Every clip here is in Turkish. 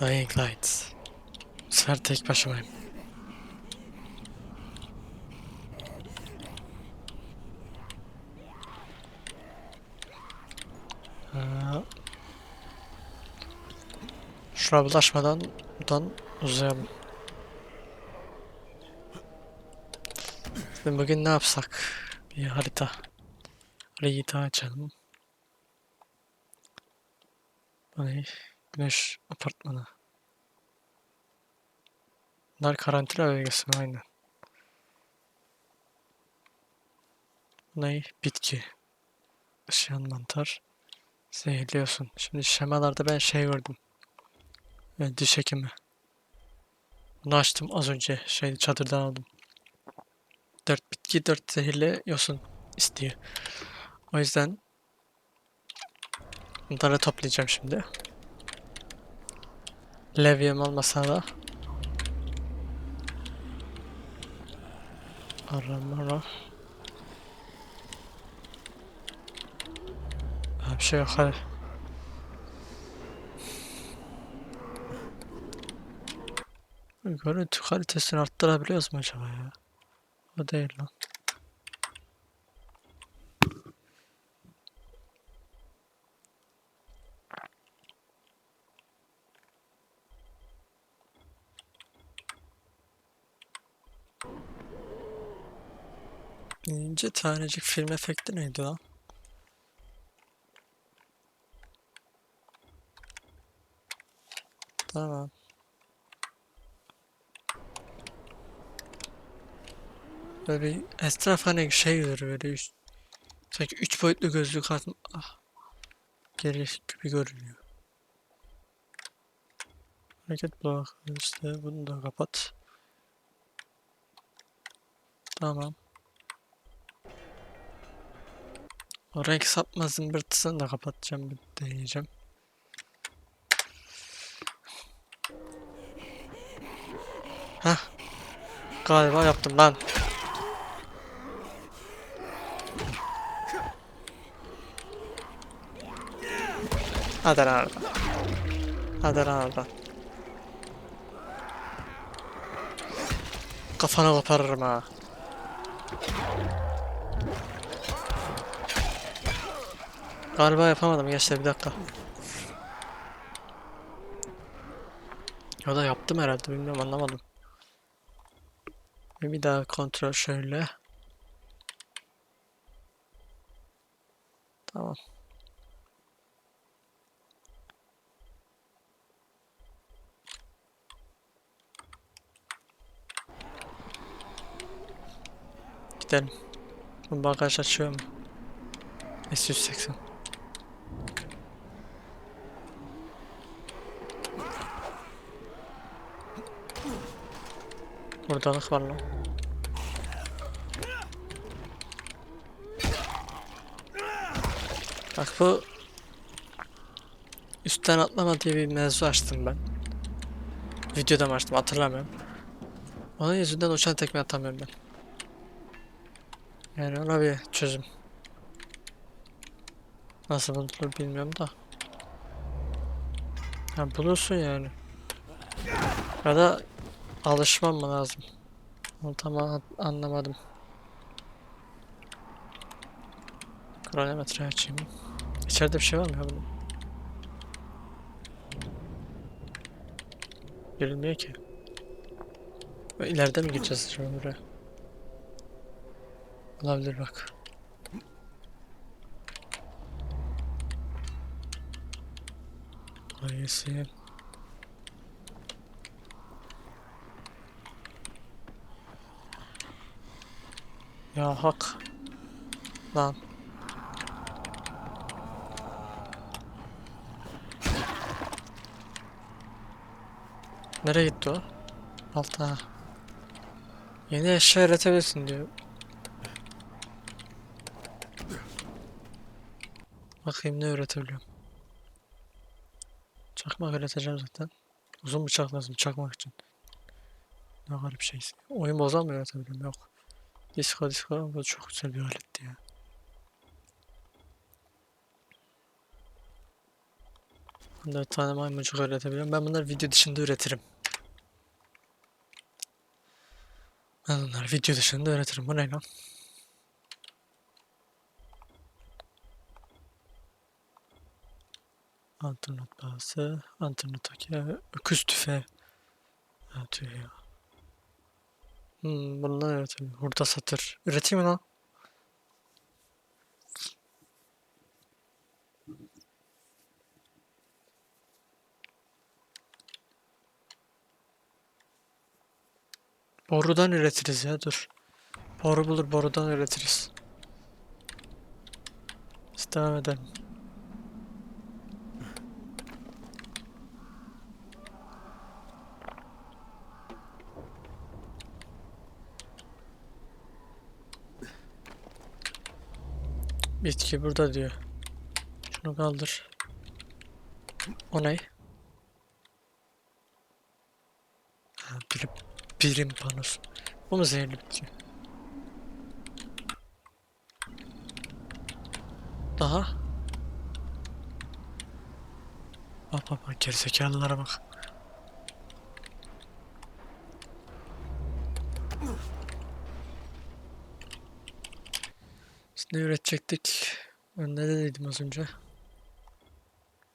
Dying Light. Bu sefer tek başımayım. Ha. Şuna bulaşmadan buradan uzayalım. Şimdi bugün ne yapsak? Bir harita. Harita açalım. Bu ne? Güneş apartmanı. Bunlar karantina bölgesi mi? Aynen. Ne? Bitki. Işıyan mantar. Zehirliyorsun. Şimdi şemalarda ben şey gördüm. E, diş hekimi. Bunu açtım az önce. Şey çadırdan aldım. Dört bitki, dört zehirli yosun istiyor. O yüzden bunları toplayacağım şimdi. Levyem olmasa da Aramara Ha, bir şey yok hadi. Görüntü kalitesini arttırabiliyoruz mu acaba ya? O değil lan. İnce tanecik film efekti neydi lan? Tamam. Böyle bir etraf hani şey görür böyle üç, sanki üç boyutlu gözlük atma ah, geri gibi görünüyor. Hareket block işte bunu da kapat. Tamam. O renk sapma zımbırtısını da kapatacağım bir deneyeceğim. Hah. Galiba yaptım lan. Hadi lan oradan. Hadi lan oradan. Kafana koparırım ha. Galiba yapamadım gençler bir dakika. Ya da yaptım herhalde bilmiyorum anlamadım. Bir daha kontrol şöyle. Tamam. Gidelim. Bu bagaj açıyor mu? S180. Buradalık var lan. Bak bu üstten atlama diye bir mevzu açtım ben. Videoda mı açtım hatırlamıyorum. Onun yüzünden uçan tekme atamıyorum ben. Yani ona bir çözüm. Nasıl bulunur bilmiyorum da. Ha bulursun yani. Ya da alışmam mı lazım? Onu tam an- anlamadım. Kronometre açayım. İçeride bir şey var mı ya bunun? Ki. İleride mi gideceğiz acaba buraya? Olabilir bak. Ayısı. Ya hak. Lan. Nereye gitti o? Alta. Yeni eşya üretebilirsin diyor. Bakayım ne üretebiliyorum. Çakmak üreteceğim zaten. Uzun bıçak lazım çakmak için. Ne garip şey. Oyun bozan mı üretebiliyorum? Yok. Disco disco bu çok güzel bir aletti ya. 14 tane maymuncuk üretebiliyorum. Ben bunları video dışında üretirim. Ben bunları video dışında üretirim. Bu ne lan? Antrenot bazı, antrenot hake, öküz tüfeği. Ha ya. Hmm, bundan üretelim. Hurda satır. Üreteyim mi lan? Borudan üretiriz ya dur. Boru bulur borudan üretiriz. Devam edelim. Bitki burada diyor. Şunu kaldır. O ne? Ha, birim, birim panosu. Bu mu zehirli bitki? Daha? Bak bak bak gerizekalılara bak. Ne üretecektik? Ben ne dediydim az önce?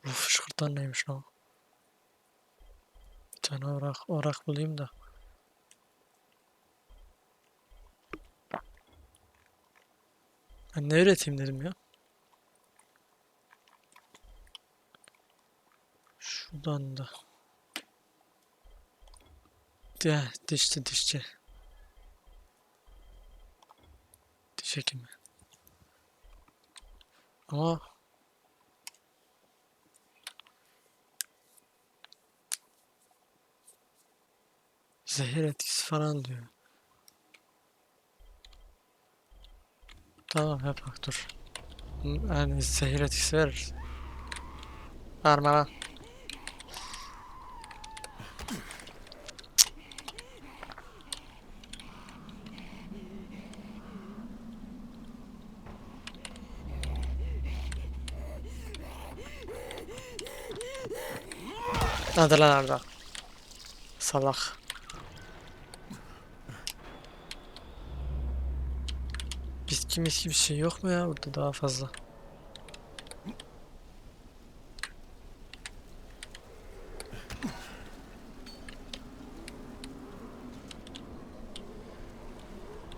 Uf şıkırtan neymiş lan? Bir tane orak, orak bulayım da. Ben ne üreteyim dedim ya. Şuradan da. Ya dişçi dişçi. Diş hekimi. Ama zehir etkisi falan diyor. Tamam yapak dur. Yani zehir etkisi verir. Verme lan. Hadi lan Arda. Salak. Bitki miski bir şey yok mu ya burada daha fazla?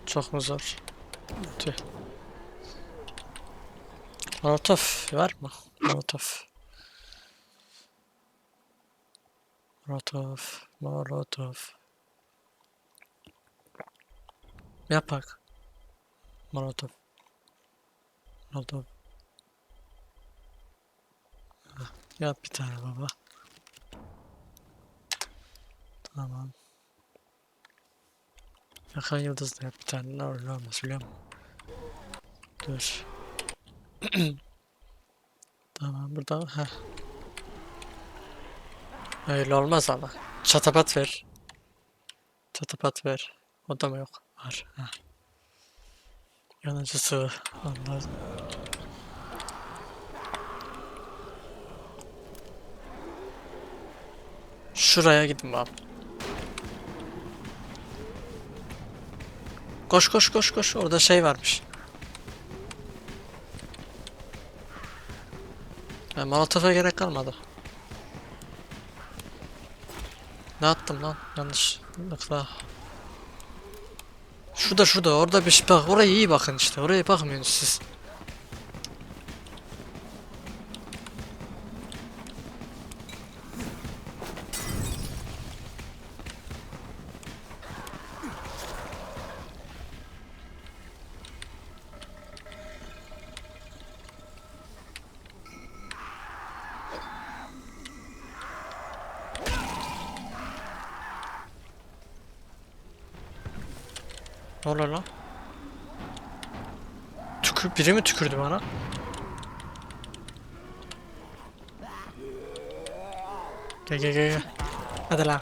Çok mu zor? Tüh. Molotov var mı? Molotov. Molotov. Molotov. Yapak. Molotov. Molotov. Hah, Yap bir tane baba. Tamam. Yakan yıldız da yap bir tane. Ne olur ne olmaz biliyor musun? Dur. tamam burada. Heh. Öyle olmaz ama. Çatapat ver. Çatapat ver. O da mı yok? Var. Heh. Yanıcı sıvı. Anladım. Şuraya gidin abi. Koş koş koş koş. Orada şey varmış. Ya Molotov'a gerek kalmadı. Ne attım lan? Yanlışlıkla. Şurada şurada orada bir şey bak oraya iyi bakın işte oraya bakmıyorsunuz siz. Ne oluyor lan? Tükür, biri mi tükürdü bana? Gel gel gel. Hadi lan.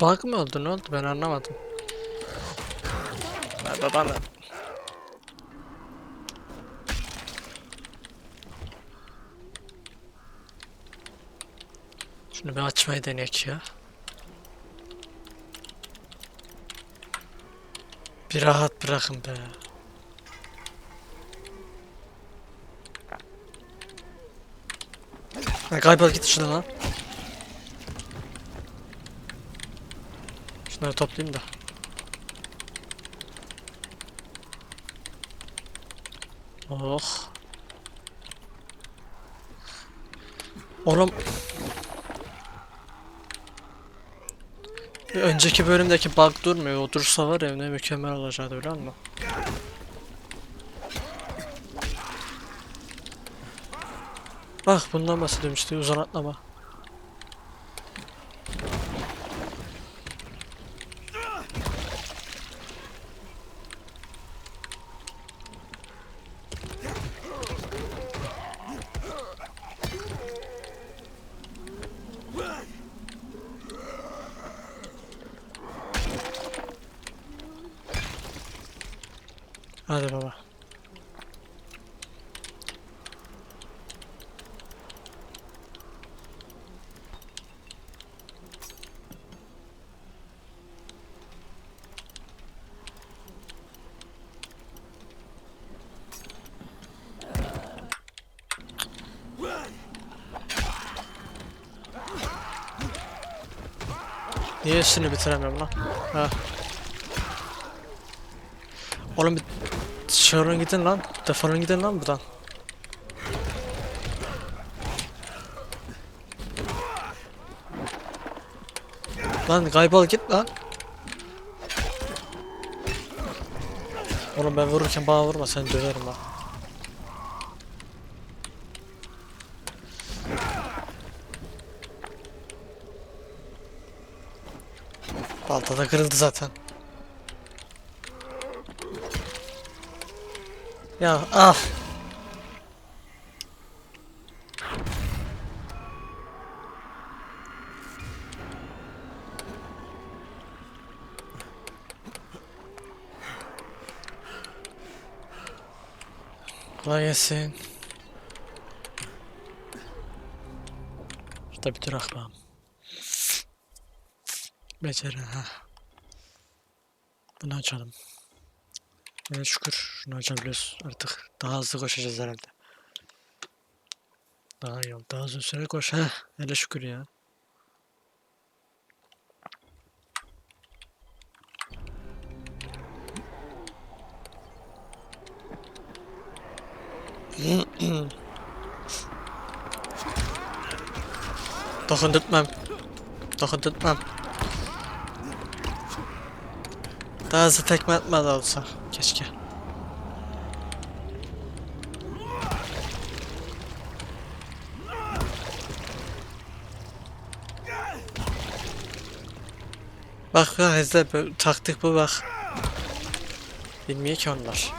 Bug mı oldu ne oldu ben anlamadım. Ha, babanı. Şunu bir açmayı deneyek ya. Bir rahat bırakın be. Ha, kaybol git şuna lan. Şunları toplayayım da. Oh. Oğlum. Önceki bölümdeki bug durmuyor. O dursa var ya ne mükemmel olacaktı biliyor musun? Bak bundan bahsediyorum işte uzun atlama. Hadi baba. Niye üstünü bitiremiyorum lan? Ha. Oğlum bir dışarı gidin lan. Defolun gidin lan buradan. Lan kaybol git lan. Oğlum ben vururken bana vurma seni döverim lan. Balta da kırıldı zaten. Ya al. Kolay gelsin. Şurada bir durak var. Beceri ha. Bunu açalım. Evet şükür şunu açabiliyoruz artık. Daha hızlı koşacağız herhalde. Daha iyi oldu. Daha uzun süre koş. Heh, hele şükür ya. Dokundurtmam. Dokundurtmam. Daha hızlı tekme atmadı olsa. Keşke. Bak bak izle taktik bu bak. Bilmiyor ki onlar.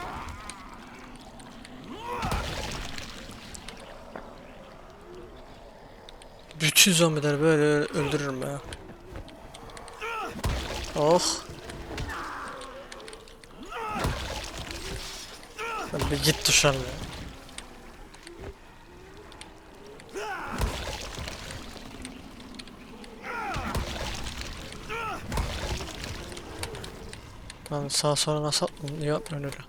Bütün zombileri böyle öldürürüm ya. Oh. Lan bir git dışarı. Lan sağa sola nasıl atmıyorsun? Niye atmıyorsun öyle?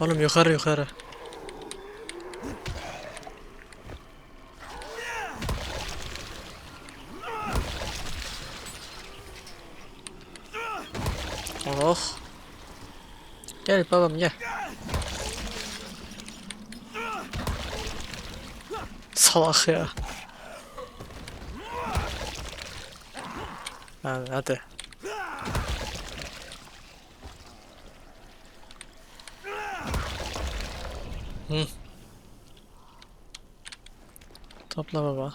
Oğlum yukarı yukarı. Oh. Gel babam gel. Salak ya. Hadi hadi. Hı. Topla baba.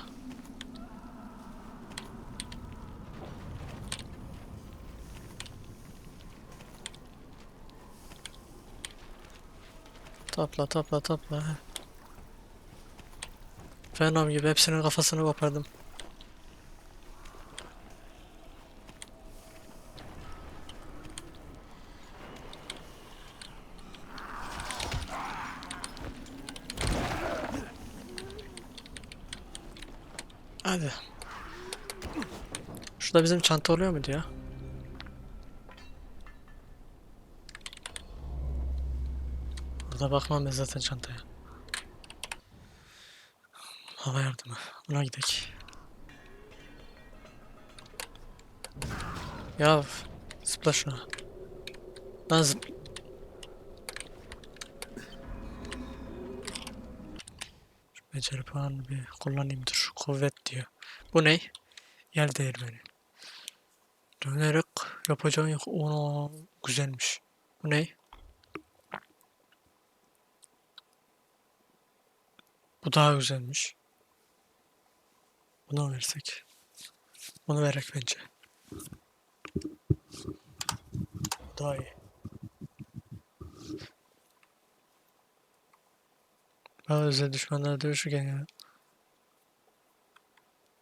Topla topla topla. Venom gibi hepsinin kafasını kopardım. Hadi. Şurada bizim çanta oluyor mu diyor? Burada bakmam ben zaten çantaya. Hava yardımı. Buna gidelim. Ya zıpla şuna. Ben zıp... Şu beceri puanını bir kullanayım dur. Kuvvet diyor. Bu ne? Yer değirmeni. Dönerek yapacağın yok. Ona güzelmiş. Bu ne? Bu daha güzelmiş. Bunu versek. Bunu verek bence. Daha iyi. Ben özel düşmanlar dövüşürken ya.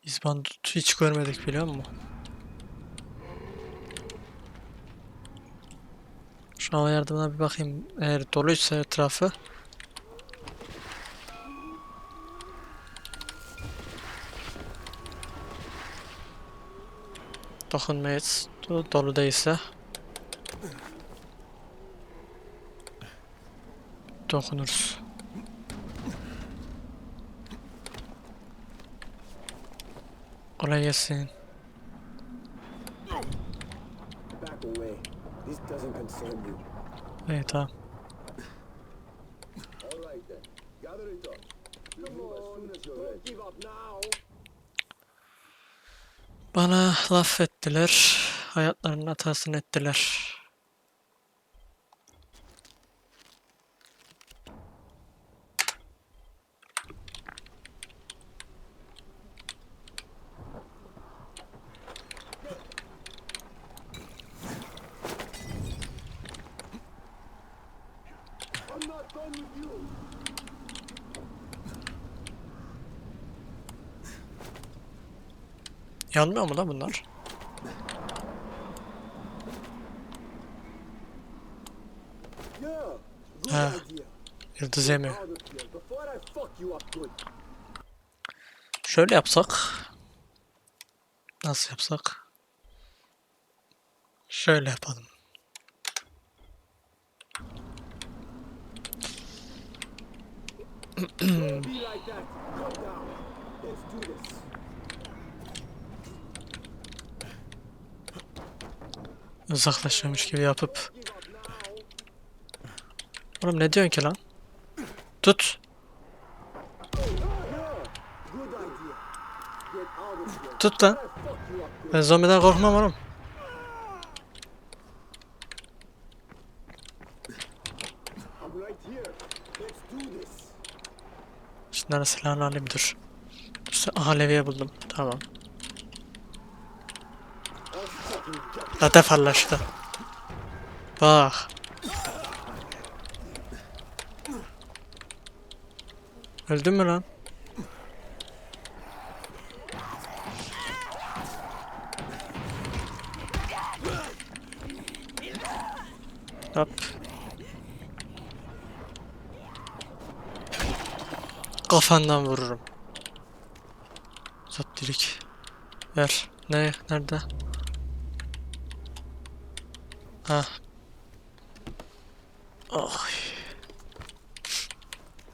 İzbandut hiç görmedik biliyor musun? Şu hava yardımına bir bakayım. Eğer doluysa etrafı. Dokunmayız. Do- Dolu değilse. Dokunuruz. Kolay gelsin. Back away. This doesn't concern you. İyi tamam. All right then. Gather it up. Come on. Don't give up now. Bana laf ettiler. Hayatlarının hatasını ettiler. Yanmıyor mu lan bunlar? Ha. Yıldız yemiyor. Out of here before I fuck you up good. Şöyle yapsak. Nasıl yapsak? Şöyle yapalım. Uzaklaşıyormuş gibi yapıp. Oğlum ne diyorsun ki lan? Tut. Tut lan. Ben zombiden korkmam oğlum. Şunların silahını alayım dur. Aha levye buldum. Tamam. La defarlaştı. Bak. Öldün mü lan? Hop. Kafandan vururum. Zap dilik. Ver. Ne? Nerede? Ha. Oy.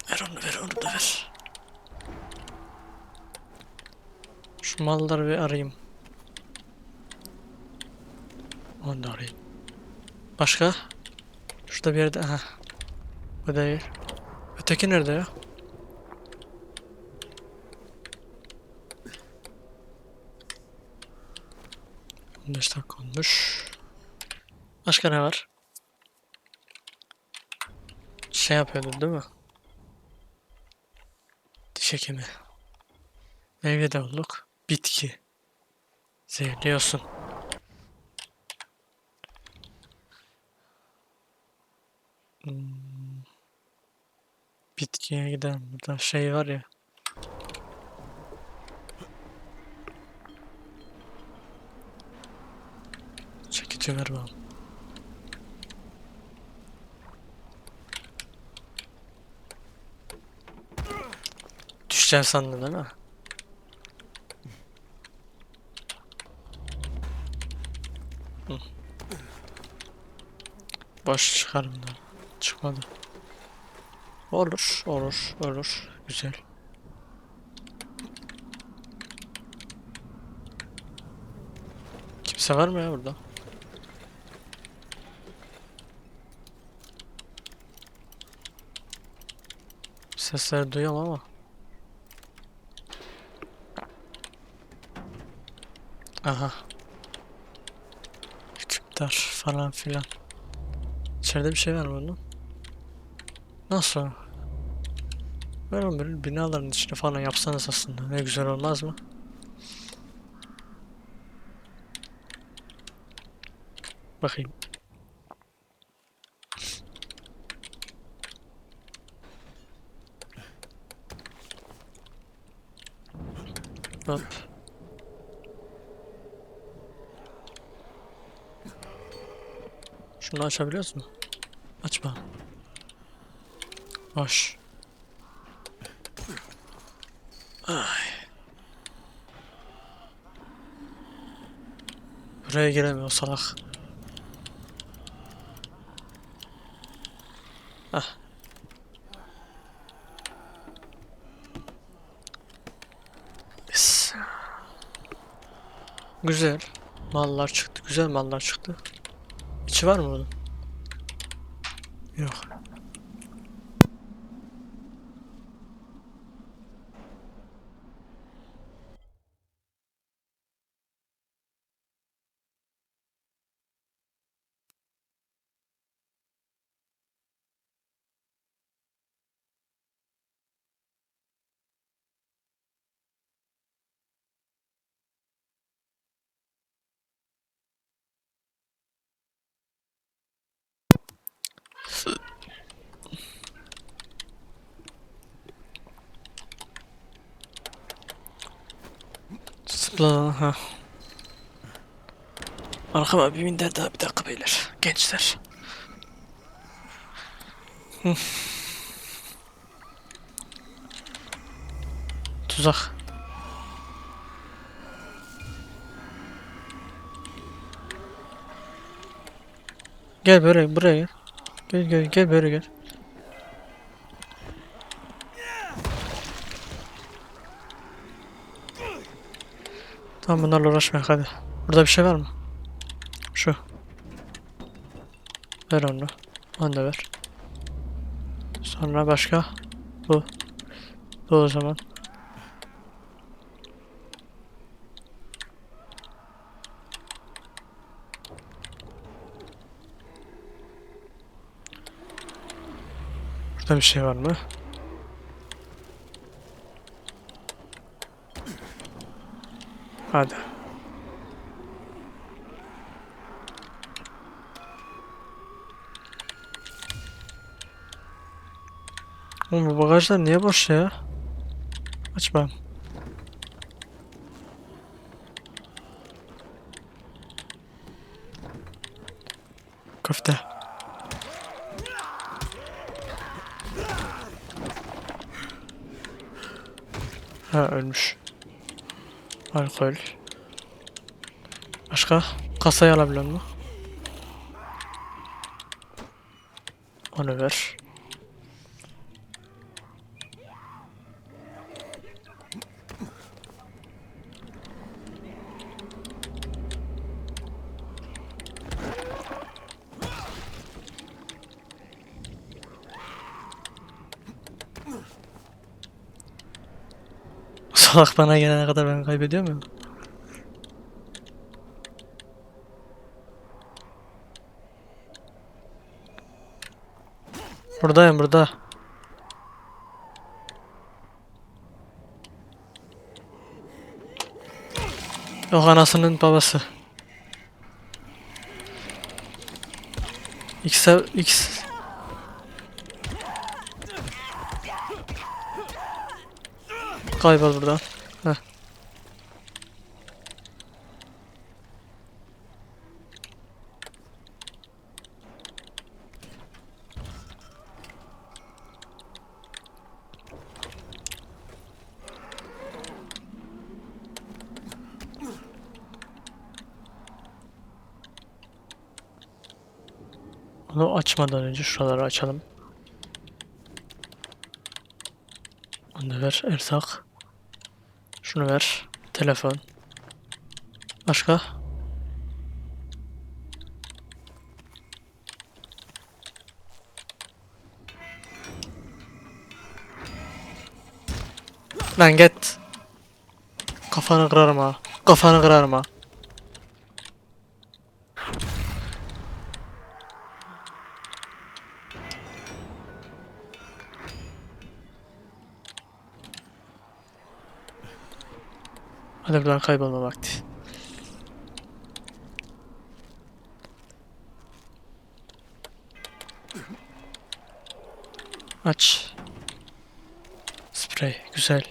Ver onu ver onu da ver. Şu malları bir arayayım. Onu da arayayım. Başka? Şurada bir yerde. Aha. Bu değil. Öteki nerede ya? Beş dakika olmuş. Başka ne var? Şey yapıyordun değil mi? Diş hekimi. Meyve de olduk. Bitki. Zehirliyorsun. Hmm. Bitkiye gidelim. Burada şey var ya. Çekici ver bana. düşeceğim sandın değil mi? Boş çıkarım da. Çıkmadı. Olur, olur, olur. Güzel. Kimse var mı ya burada? Sesleri duyuyorum ama. Aha. Hükümdar falan filan. İçeride bir şey var mı bunun? Nasıl? Böyle böyle binaların içine falan yapsanız aslında ne güzel olmaz mı? Bakayım. Hop. Şunu açabiliyoruz mu? Açma. Boş. Ay. Buraya giremiyor salak. Yes. Güzel. Mallar çıktı. Güzel mallar çıktı. İçi var mı bunun? Yok. Zıpla ha. Arkama bir minder daha bir dakika beyler. Gençler. Tuzak. Gel buraya buraya gel. Gel gel gel böyle gel. Tamam bunlarla uğraşmayalım hadi. Burada bir şey var mı? Şu. Ver onu. Onu da ver. Sonra başka. Bu. Bu o zaman. Burada bir şey var mı? Hadi. Oğlum bu bagajlar niye boş ya? Açmam. Köfte. Ha ölmüş. Alkol. Başka? Kasayı alabiliyor mu? Onu ver. Salak bana gelene kadar ben kaybediyor muyum? Buradayım burada. Yok anasının babası. X X Kaybol buradan. Heh. Bunu açmadan önce şuraları açalım. Onu ver. Erzak. Şunu ver. Telefon. Başka? Lan git. Kafanı kırarım ha. Kafanı kırarım ha. Hadi buradan kaybolma vakti. Aç. Sprey. Güzel.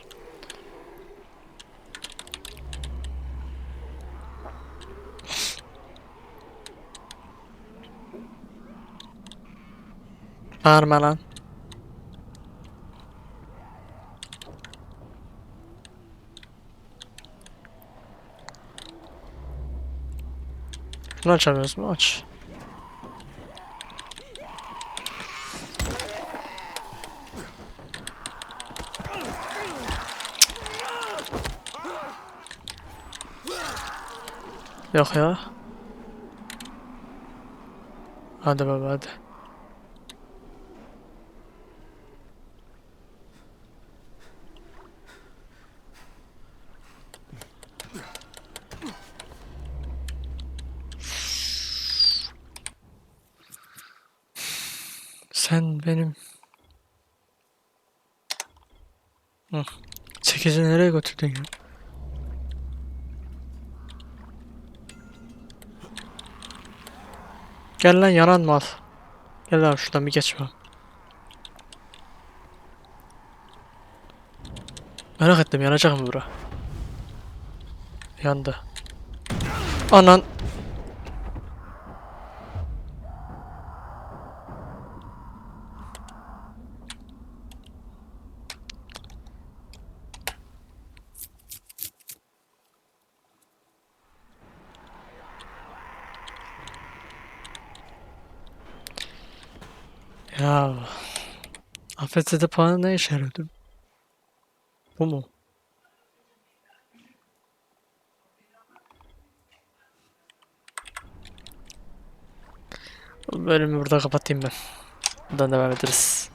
Bağırma lan. Bunu açamıyoruz mu? Aç. Yok ya. Hadi baba hadi. Çekici nereye götürdün ya? Gel lan yaran mal. Gel abi şuradan bir geç bakalım. Merak ettim yanacak mı bura? Yandı. Anan. Ya. AFS'de puanı ne işe yarıyordu? Bu mu? Bölümü burada kapatayım ben. Buradan devam ederiz.